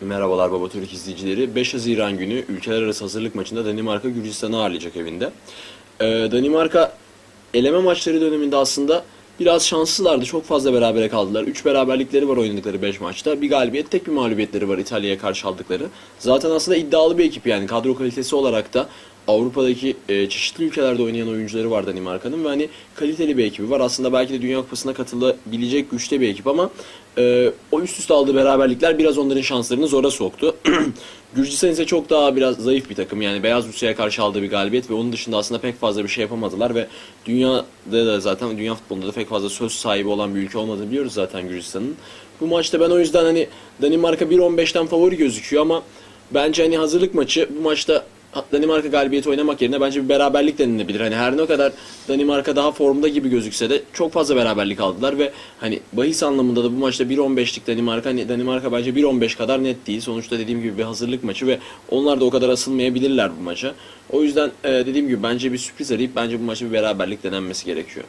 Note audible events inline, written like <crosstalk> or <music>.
Merhabalar Baba Türk izleyicileri. 5 Haziran günü ülkeler arası hazırlık maçında Danimarka Gürcistan'ı ağırlayacak evinde. Ee, Danimarka eleme maçları döneminde aslında biraz şanssızlardı. Çok fazla berabere kaldılar. 3 beraberlikleri var oynadıkları 5 maçta. Bir galibiyet, tek bir mağlubiyetleri var İtalya'ya karşı aldıkları. Zaten aslında iddialı bir ekip yani kadro kalitesi olarak da Avrupa'daki e, çeşitli ülkelerde oynayan oyuncuları var Danimarka'nın ve hani kaliteli bir ekibi var. Aslında belki de Dünya Kupası'na katılabilecek güçte bir ekip ama e, o üst üste aldığı beraberlikler biraz onların şanslarını zora soktu. <clears throat> Gürcistan ise çok daha biraz zayıf bir takım. Yani Beyaz Rusya'ya karşı aldığı bir galibiyet ve onun dışında aslında pek fazla bir şey yapamadılar ve dünyada da zaten dünya futbolunda da pek fazla söz sahibi olan bir ülke olmadığını biliyoruz zaten Gürcistan'ın. Bu maçta ben o yüzden hani Danimarka 1.15'ten favori gözüküyor ama bence hani hazırlık maçı bu maçta Danimarka galibiyeti oynamak yerine bence bir beraberlik denilebilir. Hani her ne kadar Danimarka daha formda gibi gözükse de çok fazla beraberlik aldılar ve hani bahis anlamında da bu maçta 1.15'lik Danimarka hani Danimarka bence 1.15 kadar net değil. Sonuçta dediğim gibi bir hazırlık maçı ve onlar da o kadar asılmayabilirler bu maça. O yüzden e, dediğim gibi bence bir sürpriz arayıp bence bu maçta bir beraberlik denenmesi gerekiyor.